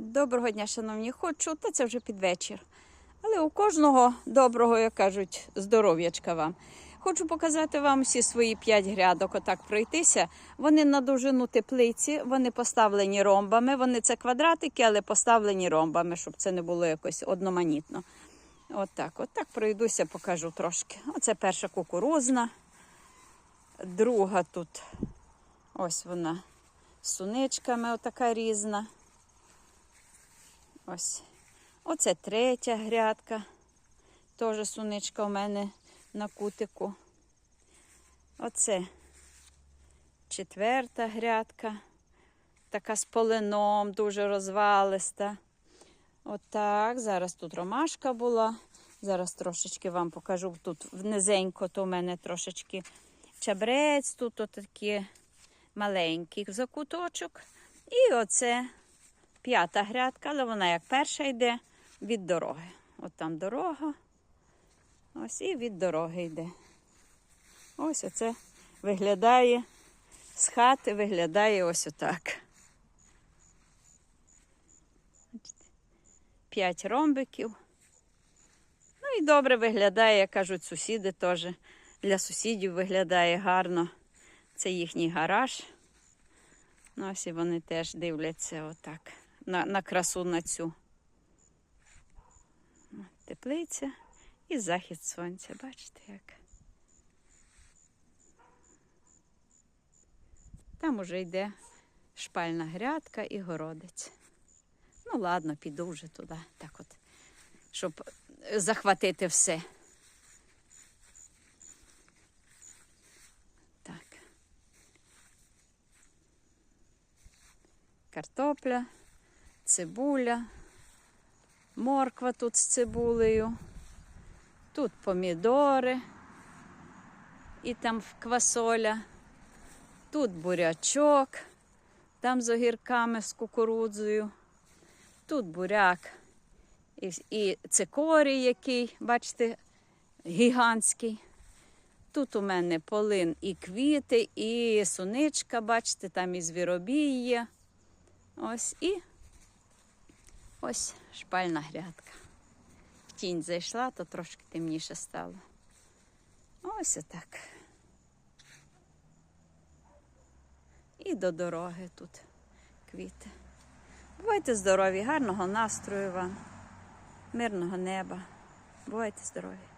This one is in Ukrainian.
Доброго дня, шановні, хочу, та це вже під вечір. Але у кожного доброго, як кажуть, здоров'ячка вам. Хочу показати вам всі свої п'ять грядок, отак пройтися. Вони на довжину теплиці, вони поставлені ромбами. Вони це квадратики, але поставлені ромбами, щоб це не було якось одноманітно. Отак, отак пройдуся, покажу трошки. Оце перша кукурузна, друга тут ось вона з суничками, отака різна. Ось. Оце третя грядка. Теж суничка у мене на кутику. Оце четверта грядка. Така з полином, дуже розвалиста. Отак. Зараз тут ромашка була. Зараз трошечки вам покажу. Тут низенько, то у мене трошечки чабрець, тут отакі маленький закуточок. І оце п'ята грядка, але вона як перша йде від дороги. От там дорога. Ось і від дороги йде. Ось оце виглядає з хати, виглядає ось отак. П'ять ромбиків. Ну і добре виглядає, як кажуть, сусіди теж. Для сусідів виглядає гарно. Це їхній гараж. Ну, ось і вони теж дивляться отак на, на красу на цю. Теплиця і захід сонця. Бачите як? Там уже йде шпальна грядка і городець. Ну, ладно, піду вже туди, так от, щоб захватити все. Так. Картопля, цибуля, морква тут з цибулею, тут помідори і там квасоля, тут бурячок, там з огірками, з кукурудзою, тут буряк і, і цикорій, який, бачите, гігантський. Тут у мене полин і квіти, і суничка, бачите, там і звіробій є. Ось і ось шпальна грядка. Тінь зайшла, то трошки темніше стало. Ось отак. І до дороги тут квіти. Бувайте здорові, гарного настрою вам, мирного неба. Бувайте здорові.